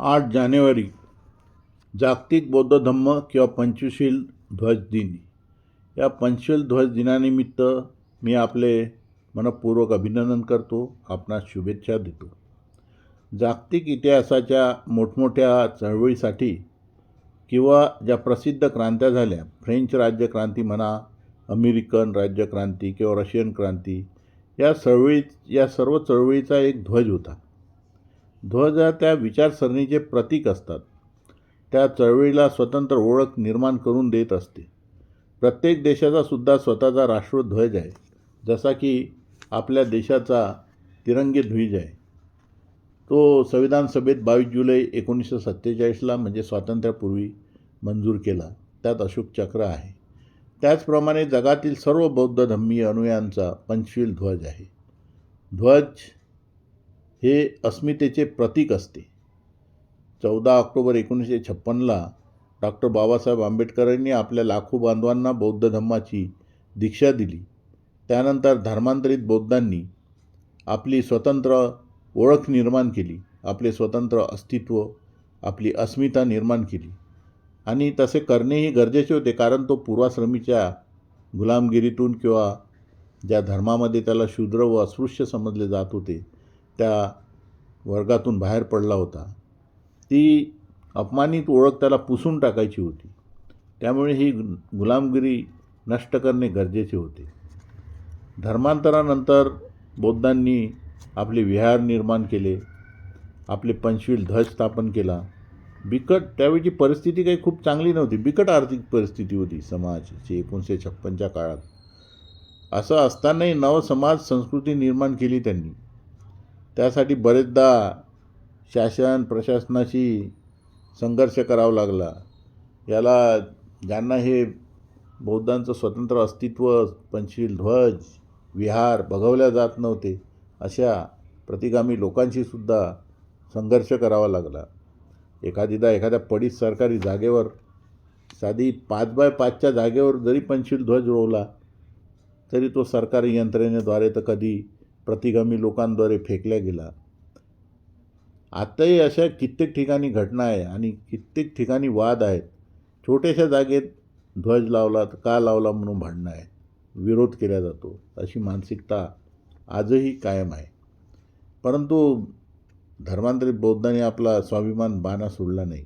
आठ जानेवारी जागतिक बौद्ध धम्म किंवा पंचशील ध्वज दिन. या पंचशील ध्वज दिनानिमित्त मी आपले मनपूर्वक अभिनंदन करतो आपणास शुभेच्छा देतो. जागतिक इतिहासाच्या मोठमोठ्या चळवळीसाठी किंवा ज्या प्रसिद्ध क्रांत्या झाल्या फ्रेंच राज्यक्रांती म्हणा अमेरिकन राज्यक्रांती किंवा रशियन क्रांती या चळवळीत या सर्व चळवळीचा एक ध्वज होता. ध्वज त्या विचारसरणीचे प्रतीक असतात. त्या चळवळीला स्वतंत्र ओळख निर्माण करून देत असते. प्रत्येक देशाचा सुद्धा स्वतःचा राष्ट्रध्वज आहे. जसा की आपल्या देशाचा तिरंगी ध्वज आहे. तो संविधान सभेत बावीस जुलै एकोणीसशे सत्तेचाळीसला म्हणजे स्वातंत्र्यापूर्वी मंजूर केला. त्यात अशोक चक्र आहे. त्याचप्रमाणे जगातील सर्व बौद्ध धम्मीय अनुयायांचा पंचशील ध्वज आहे. ध्वज हे अस्मितेचे प्रतीक असते. चौदा ऑक्टोबर एकोणीसशे छप्पनला डॉक्टर बाबासाहेब आंबेडकरांनी आपल्या लाखो बांधवांना बौद्ध धम्माची दीक्षा दिली. त्यानंतर धर्मांतरित बौद्धांनी आपली स्वतंत्र ओळख निर्माण केली. आपले स्वतंत्र अस्तित्व आपली अस्मिता निर्माण केली. आणि तसे करणेही गरजेचे होते कारण तो पूर्वाश्रमीच्या गुलामगिरीतून किंवा ज्या धर्मामध्ये त्याला शूद्र व अस्पृश्य समजले जात होते त्या वर्गातून बाहेर पडला होता ती अपमानित ओळख त्याला पुसून टाकायची होती. त्यामुळे ही गुलामगिरी नष्ट करणे गरजेचे होते. धर्मांतरानंतर बौद्धांनी आपले विहार निर्माण केले आपले पंचवील ध्वज स्थापन केला. बिकट त्यावेळीची परिस्थिती काही खूप चांगली नव्हती. बिकट आर्थिक परिस्थिती होती समाजाची एकोणीसशे छप्पनच्या काळात. असं असतानाही नव समाज संस्कृती निर्माण केली त्यांनी. त्यासाठी बरेचदा शासन प्रशासनाशी संघर्ष करावा लागला. याला ज्यांना हे बौद्धांचं स्वतंत्र अस्तित्व पंचशील ध्वज विहार बघवल्या जात नव्हते अशा प्रतिगामी लोकांशीसुद्धा संघर्ष करावा लागला. एखादीदा एखाद्या पडीत सरकारी जागेवर साधी पाच बाय पाचच्या जागेवर जरी पंचशील ध्वज रोवला तरी तो सरकारी यंत्रणेद्वारे तर कधी प्रतिगामी लोकांद्वारे फेकल्या गेला. आत्ताही अशा कित्येक ठिकाणी घटना आहे आणि कित्येक ठिकाणी वाद आहेत. छोट्याशा जागेत ध्वज लावला तर का लावला म्हणून भांडणं आहे विरोध केला जातो अशी मानसिकता आजही कायम आहे. परंतु धर्मांतरित बौद्धाने आपला स्वाभिमान बाणा सोडला नाही.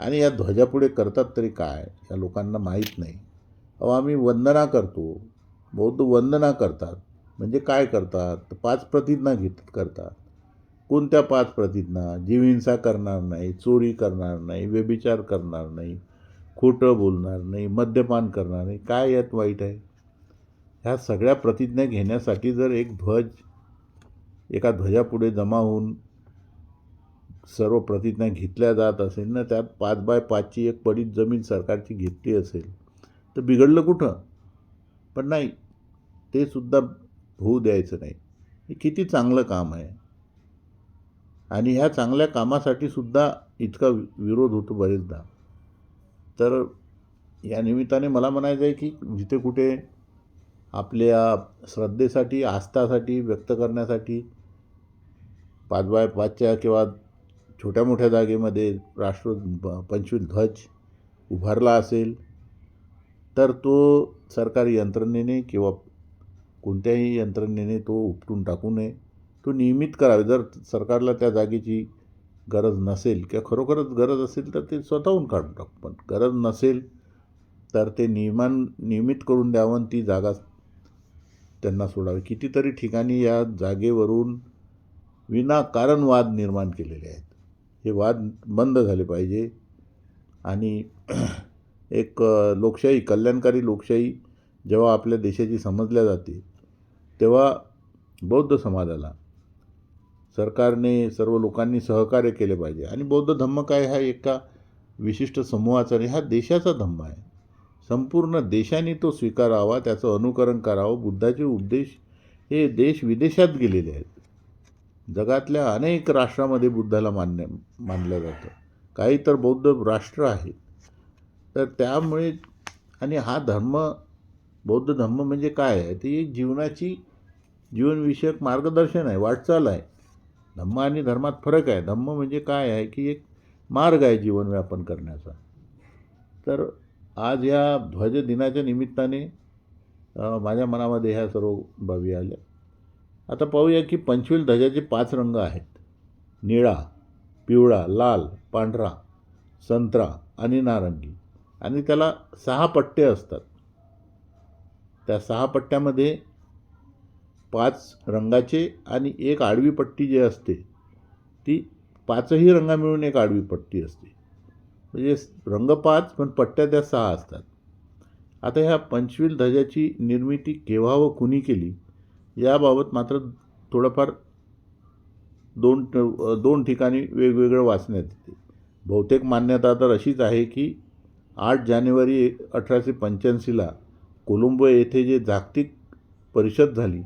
आणि या ध्वजापुढे करतात तरी काय या लोकांना माहीत नाही. अहो आम्ही वंदना करतो. बौद्ध वंदना करतात. म्हणजे काय करतात? तर पाच प्रतिज्ञा घेत करतात. कोणत्या पाच प्रतिज्ञा? जीवहिंसा करणार नाही चोरी करणार नाही व्यभिचार करणार नाही खोटं बोलणार नाही मद्यपान करणार नाही. काय यात वाईट आहे? ह्या सगळ्या प्रतिज्ञा घेण्यासाठी जर एक ध्वज एका ध्वजापुढे जमा होऊन सर्व प्रतिज्ञा घेतल्या जात असेल ना त्यात पाच बाय पाचची एक पडीत जमीन सरकारची घेतली असेल तर बिघडलं कुठं? पण नाही. ते सुद्धा होऊ द्यायचं नाही. हे किती चांगलं काम आहे. आणि ह्या चांगल्या कामासाठी सुद्धा इतका विरोध होतो बरेचदा. तर या निमित्ताने मला म्हणायचं आहे की जिथे कुठे आपल्या श्रद्धेसाठी आस्थासाठी व्यक्त करण्यासाठी पाच बाय पाचच्या किंवा छोट्या मोठ्या जागेमध्ये राष्ट्र पंचवीस ध्वज उभारला असेल तर तो सरकारी यंत्रणेने किंवा कोणत्याही यंत्रणेने तो उपटून टाकू नये. तो नियमित करावे. जर सरकारला त्या जागेची गरज नसेल किंवा खरोखरच गरज असेल तर ते स्वतःहून काढून टाकू. पण गरज नसेल तर ते नियमान नियमित करून द्यावं ती जागा त्यांना सोडावी. कितीतरी ठिकाणी या जागेवरून विनाकारण वाद निर्माण केलेले आहेत. हे वाद बंद झाले पाहिजे. आणि एक लोकशाही कल्याणकारी लोकशाही जेव्हा आपल्या देशाची समजल्या जाते तेव्हा बौद्ध समाजाला सरकारने सर्व लोकांनी सहकार्य केले पाहिजे. आणि बौद्ध धम्म काय? हा एका विशिष्ट समूहाचा नाही हा देशाचा धम्म आहे. संपूर्ण देशाने तो स्वीकारावा त्याचं अनुकरण करावं. बुद्धाचे उपदेश हे देश विदेशात गेलेले आहेत. जगातल्या अनेक राष्ट्रामध्ये बुद्धाला मान्य मानलं जातं. काही तर बौद्ध राष्ट्र आहेत. तर त्यामुळे आणि हा धर्म बौद्ध धम्म म्हणजे काय आहे? ती एक जीवनाची जीवनविषयक मार्गदर्शन आहे वाटचाल आहे. धम्म आणि धर्मात फरक आहे. धम्म म्हणजे काय आहे की एक मार्ग आहे जीवन व्यापन करण्याचा. तर आज या ध्वज दिनाच्या निमित्ताने माझ्या मनामध्ये ह्या सर्व बाबी आल्या. आता पाहूया की पंचवील ध्वजाचे पाच रंग आहेत. निळा पिवळा लाल पांढरा संत्रा आणि नारंगी. आणि त्याला सहा पट्टे असतात. त्या सहा पट्ट्यामध्ये पाच रंगाचे आणि एक आडवी पट्टी जी असते ती पाचही रंगा मिळून एक आडवी पट्टी असते. म्हणजे रंग पाच पण पट्ट्या त्या सहा असतात. आता ह्या पंचवील ध्वजाची निर्मिती केव्हा व कुणी केली याबाबत मात्र थोडंफार दोन दोन ठिकाणी वेगवेगळं वाचण्यात येते. बहुतेक मान्यता तर अशीच आहे की आठ जानेवारी अठराशे पंच्याऐंशीला कोलंबो येथे जे जागतिक परिषद झाली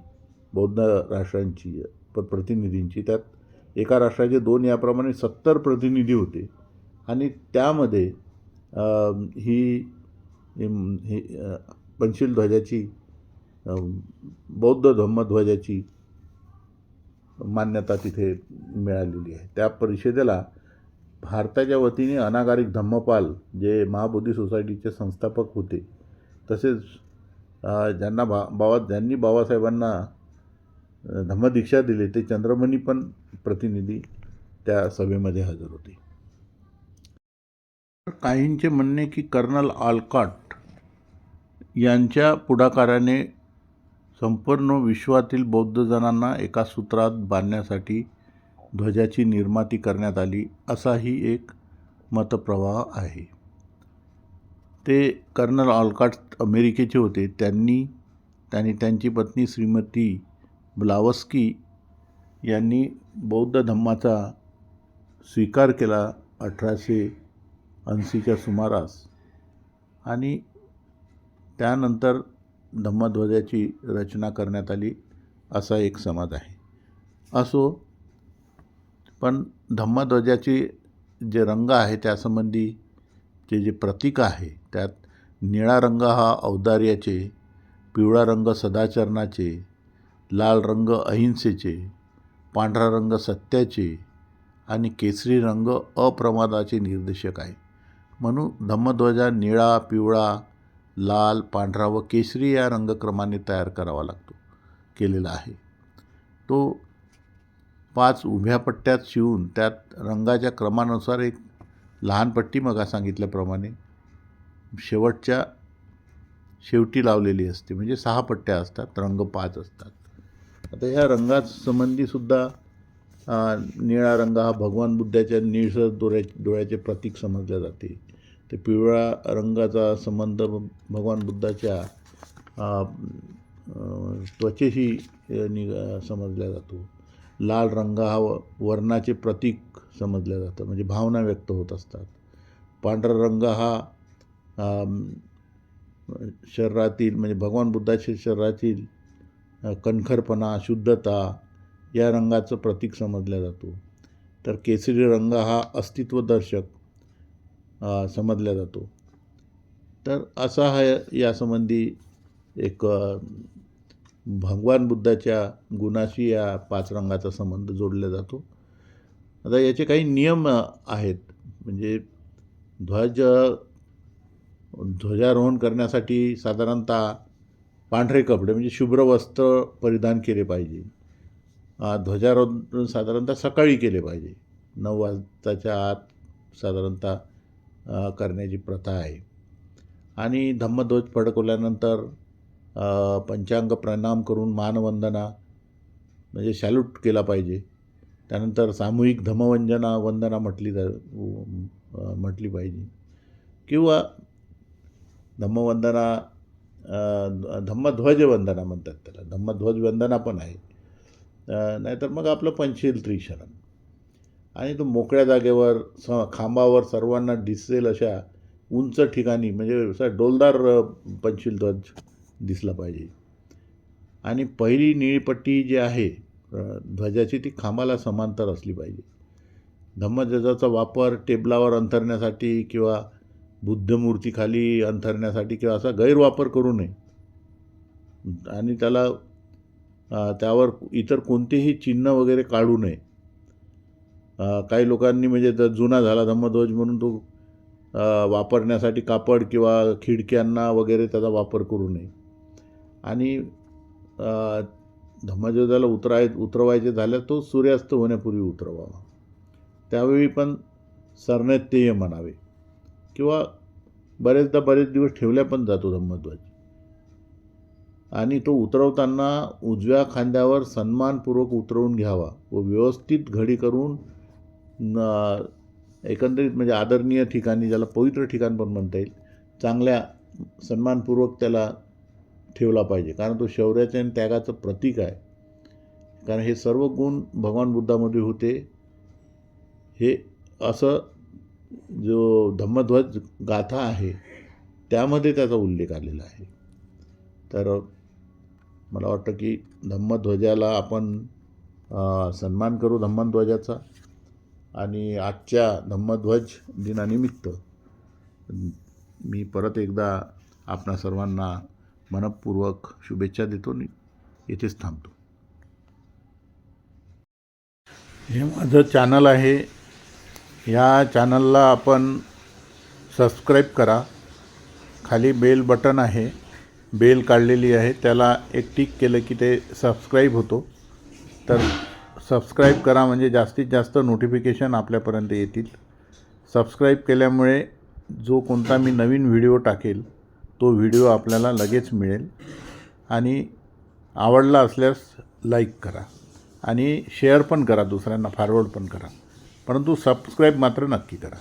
बौद्ध राष्ट्रांची प प्रतिनिधींची त्यात एका राष्ट्राचे दोन याप्रमाणे सत्तर प्रतिनिधी होते. आणि त्यामध्ये ही हिम- पंचशील ध्वजाची बौद्ध धम्मध्वजाची मान्यता तिथे मिळालेली आहे. त्या परिषदेला भारताच्या वतीने अनागारिक धम्मपाल जे महाबोधी सोसायटीचे संस्थापक होते तसेच ज्यांना बा बाबा ज्यांनी बाबासाहेबांना धम्मदीक्षा दिली ते चंद्रमणी पण प्रतिनिधी त्या सभेमध्ये हजर होते. काहींचे म्हणणे की कर्नल आल्कॉट यांच्या पुढाकाराने संपूर्ण विश्वातील बौद्ध जणांना एका सूत्रात बांधण्यासाठी ध्वजाची निर्माती करण्यात आली असाही एक मतप्रवाह आहे. ते कर्नल ऑलकाट अमेरिकेचे होते. त्यांनी त्यांनी त्यांची पत्नी श्रीमती ब्लावस्की यांनी बौद्ध धम्माचा स्वीकार केला अठराशे ऐंशीच्या सुमारास. आणि त्यानंतर धम्मध्वजाची रचना करण्यात आली असा एक समाज आहे. असो पण धम्मध्वजाचे जे रंग आहे त्यासंबंधी जे जे प्रतीक आहे त्यात निळा रंग हा औदार्याचे पिवळा रंग सदाचरणाचे लाल रंग अहिंसेचे पांढरा रंग सत्याचे आणि केसरी रंग अप्रमादाचे निर्देशक आहे. म्हणून धम्मध्वजा निळा पिवळा लाल पांढरा व केसरी या रंगक्रमाने तयार करावा लागतो केलेला आहे. तो पाच उभ्या पट्ट्यात शिवून त्यात रंगाच्या क्रमानुसार एक लहान पट्टी मगा सांगितल्याप्रमाणे शेवटच्या शेवटी लावलेली असते. म्हणजे सहा पट्ट्या असतात रंग पाच असतात. आता ह्या रंगासंबंधीसुद्धा निळा रंग हा भगवान बुद्धाच्या निळसर डोळ्या डोळ्याचे प्रतीक समजले जाते. ते पिवळा रंगाचा संबंध भगवान बुद्धाच्या त्वचेशी नि समजला जातो. लाल रंग हा व- वर्णाचे प्रतीक समजल्या जातं म्हणजे भावना व्यक्त होत असतात. पांढरा रंग हा शरीरातील म्हणजे भगवान बुद्धाच्या शरीरातील कणखरपणा शुद्धता या रंगाचं प्रतीक समजला जातो. तर केसरी रंग हा अस्तित्वदर्शक समजला जातो. तर असा हा यासंबंधी एक भगवान बुद्धाच्या गुणाशी या पाच रंगाचा संबंध जोडला जातो. आता याचे काही नियम आहेत. म्हणजे ध्वज ध्वजारोहण करण्यासाठी साधारणतः पांढरे कपडे म्हणजे शुभ्र वस्त्र परिधान केले पाहिजे. ध्वजारोहण साधारणतः सकाळी केले पाहिजे. नऊ वाजताच्या आत साधारणतः करण्याची प्रथा आहे. आणि धम्मध्वज फडकवल्यानंतर पंचांग प्रणाम करून मानवंदना म्हणजे सॅल्यूट केला पाहिजे. त्यानंतर सामूहिक धमवंजना वंदना म्हटली जा म्हटली पाहिजे. किंवा धम्मवंदना धम्मध्वजवंदना म्हणतात त्याला. धम्मध्वज वंदना पण आहे. नाहीतर मग आपलं पंचशील त्रिशरण. आणि तो मोकळ्या जागेवर स खांबावर सर्वांना दिसेल अशा उंच ठिकाणी म्हणजे असा डोलदार पंचशील ध्वज दिसला पाहिजे. आणि पहिली निळी पट्टी जी आहे ध्वजाची ती खांबाला समांतर असली पाहिजे. धम्मध्वजाचा वापर टेबलावर अंथरण्यासाठी किंवा बुद्धमूर्तीखाली अंथरण्यासाठी किंवा असा गैरवापर करू नये. आणि त्याला त्यावर इतर कोणतेही चिन्ह वगैरे काढू नये. काही लोकांनी म्हणजे तर जुना झाला धम्मध्वज म्हणून तो वापरण्यासाठी कापड किंवा खिडक्यांना वगैरे त्याचा वापर करू नये. आणि धम्मध्वजाला उतराय उतरवायचे झाल्यास तो सूर्यास्त होण्यापूर्वी उतरवावा. त्यावेळी पण सरनेत्येय म्हणावे. किंवा बरेचदा बरेच दिवस ठेवल्या पण जातो धम्मध्वज आणि तो उतरवताना उजव्या खांद्यावर सन्मानपूर्वक उतरवून घ्यावा व व्यवस्थित घडी करून न एकंदरीत म्हणजे आदरणीय ठिकाणी ज्याला पवित्र ठिकाण पण म्हणता येईल चांगल्या सन्मानपूर्वक त्याला ठेवला पाहिजे. कारण तो शौर्याचे आणि त्यागाचं प्रतीक आहे. कारण हे सर्व गुण भगवान बुद्धामध्ये होते. हे असं जो धम्मध्वज गाथा आहे त्यामध्ये त्याचा उल्लेख आलेला आहे. तर मला वाटतं की धम्मध्वजाला आपण सन्मान करू धम्मध्वजाचा. आणि आजच्या धम्मध्वज दिनानिमित्त मी परत एकदा आपणा सर्वांना मनपूर्वक शुभेच्छा देतो आणि येथेच थांबतो. हे माझं चॅनल आहे. ह्या चॅनलला आपण सबस्क्राईब करा. खाली बेल बटन आहे. बेल काढलेली आहे. त्याला एक टिक केलं की ते सबस्क्राईब होतो. तर सबस्क्राईब करा म्हणजे जास्तीत जास्त नोटिफिकेशन आपल्यापर्यंत येतील. सबस्क्राईब केल्यामुळे जो कोणता मी नवीन व्हिडिओ टाकेल तो व्हिडिओ आपल्याला लगेच मिळेल. आणि आवडला असल्यास लाईक करा. आणि शेअर पण करा दुसऱ्यांना फॉरवर्ड पण करा. परंतु सबस्क्राईब मात्र नक्की करा.